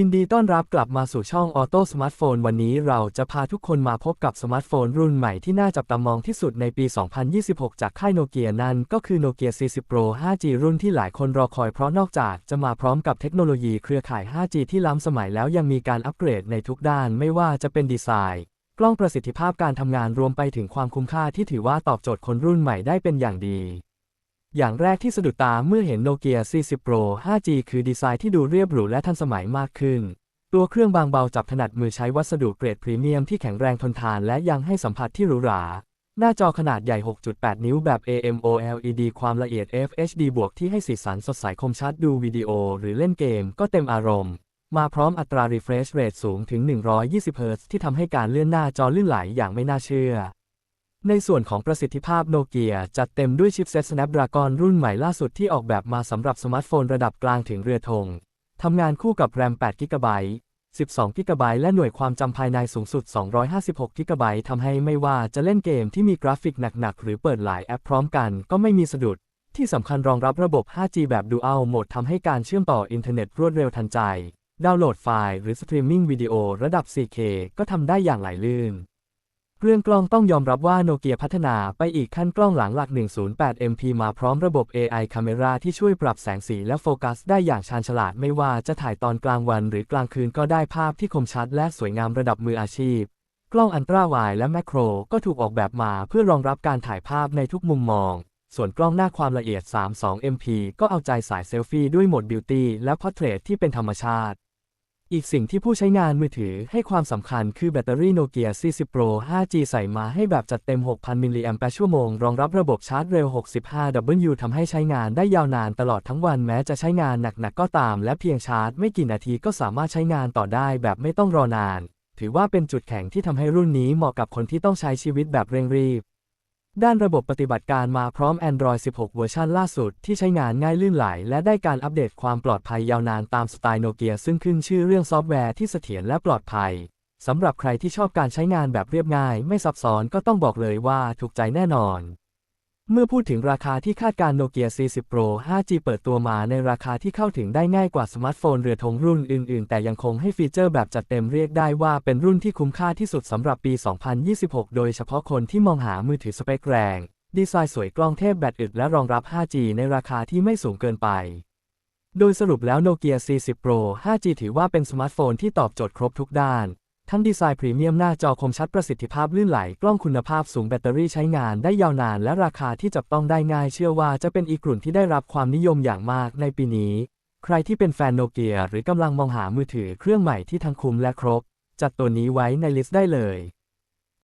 ยินดีต้อนรับกลับมาสู่ช่องออโต้สมาร์ทโฟนวันนี้เราจะพาทุกคนมาพบกับสมาร์ทโฟนรุ่นใหม่ที่น่าจับตามองที่สุดในปี 2026 จากค่ายโนเกียนั่นก็คือโนเกีย40 Pro 5G รุ่นที่หลายคนรอคอยเพราะนอกจากจะมาพร้อมกับเทคโนโลยีเครือข่าย 5G ที่ล้ำสมัยแล้วยังมีการอัปเกรดในทุกด้านไม่ว่าจะเป็นดีไซน์ กล้องประสิทธิภาพการทำงานรวมไปถึงความคุ้มค่าที่ถือว่าตอบโจทย์คนรุ่นใหม่ได้เป็นอย่างดี อย่างแรกที่สะดุดตาเมื่อเห็นโนเกีย 40 Pro 5G คือดีไซน์ที่ดูเรียบหรูและทันสมัยมากขึ้น ตัวเครื่องบางเบาจับถนัดมือใช้วัสดุเกรดพรีเมียมที่แข็งแรงทนทานและยังให้สัมผัสที่หรูหรา หน้าจอขนาดใหญ่ 6.8 นิ้วแบบ AMOLED ความละเอียด FHD บวกที่ให้สีสันสดใสคมชัดดูวิดีโอ หรือเล่นเกมก็เต็มอารมณ์ มาพร้อมอัตรา refresh rate สูงถึง 120 Hz ที่ทำให้การเลื่อนหน้าจอลื่นไหลอย่างไม่น่าเชื่อ ในส่วนของประสิทธิภาพโนเกียจัดเต็มด้วยชิปเซ็ต Snapdragon รุ่นใหม่ล่าสุดที่ออกแบบมาสำหรับสมาร์ทโฟนระดับกลางถึงเรือธงทำงานคู่กับแรม8 g b 12 g b และหน่วยความจำภายในสูงสุด 256 g b ทำให้ไม่ว่าจะเล่นเกมที่มีกราฟิกหนัก ๆ หรือเปิดหลายแอปพร้อมกันก็ไม่มีสะดุด ที่สำคัญรองรับระบบ 5G แบบ Dual Mode ทำให้การเชื่อมต่ออินเทอร์เน็ตรวดเร็วทันใจ ดาวน์โหลดไฟล์หรือสตรีมมิ่งวิดีโอระดับ 4K ก็ทำได้อย่างไหลลื่น เรื่องกล้องต้องยอมรับว่าโนเกียพัฒนาไปอีกขั้นกล้องหลังหลัก 108 MP มาพร้อมระบบ AI Camera ที่ช่วยปรับแสงสีและโฟกัสได้อย่างชาญฉลาดไม่ว่าจะถ่ายตอนกลางวันหรือกลางคืนก็ได้ภาพที่คมชัดและสวยงามระดับมืออาชีพ กล้องอันตราไวและแมคโครก็ถูกออกแบบมาเพื่อรองรับการถ่ายภาพในทุกมุมมอง ส่วนกล้องหน้าความละเอียด 32 MP ก็เอาใจสายเซลฟี่ด้วยโหมดบิวตี้และพอร์เทรตที่เป็นธรรมชาติ อีกสิ่งที่ผู้ใช้งานมือถือให้ความสำคัญคือแบตเตอรี่โนเกีย40 Pro 5G ใส่มาให้แบบจัดเต็ม 6,000 มิลลิแอมป์ชั่วโมง รองรับระบบชาร์จเร็ว 65W ทำให้ใช้งานได้ยาวนานตลอดทั้งวันแม้จะใช้งานหนักๆก็ตาม และเพียงชาร์จไม่กี่นาทีก็สามารถใช้งานต่อได้แบบไม่ต้องรอนาน ถือว่าเป็นจุดแข็งที่ทำให้รุ่นนี้เหมาะกับคนที่ต้องใช้ชีวิตแบบเร่งรีบ ด้านระบบปฏิบัติการมาพร้อม Android 16 เวอร์ชันล่าสุด ที่ใช้งานง่ายลื่นไหล และได้การอัปเดตความปลอดภัยยาวนานตามสไตล์โนเกียซึ่งขึ้นชื่อเรื่องซอฟต์แวร์ที่เสถียรและปลอดภัย สำหรับใครที่ชอบการใช้งานแบบเรียบง่าย ไม่ซับซ้อนก็ต้องบอกเลยว่าถูกใจแน่นอน เมื่อพูดถึงราคาที่คาดการโนเกีย 40 Pro 5G เปิดตัวมาในราคาที่เข้าถึงได้ง่ายกว่าสมาร์ทโฟนเรือธงรุ่นอื่น ๆ แต่ยังคงให้ฟีเจอร์แบบจัดเต็มเรียกได้ว่าเป็นรุ่นที่คุ้มค่าที่สุดสำหรับปี 2026 โดยเฉพาะคนที่มองหามือถือสเปคแรง ดีไซน์สวยกล้องเทพแบตอึดและรองรับ 5G ในราคาที่ไม่สูงเกินไป โดยสรุปแล้วโนเกีย 40 Pro 5G ถือว่าเป็นสมาร์ทโฟนที่ตอบโจทย์ครบทุกด้าน ทั้งดีไซน์พรีเมียมหน้าจอคมชัดประสิทธิภาพลื่นไหล กล้องคุณภาพสูงแบตเตอรี่ใช้งานได้ยาวนาน และราคาที่จับต้องได้ง่ายเชื่อว่าจะเป็นอีกกลุ่มที่ได้รับความนิยมอย่างมากในปีนี้ ใครที่เป็นแฟนโนเกียหรือกำลังมองหามือถือเครื่องใหม่ที่ทั้งคุ้มและครบ จัดตัวนี้ไว้ในลิสต์ได้เลย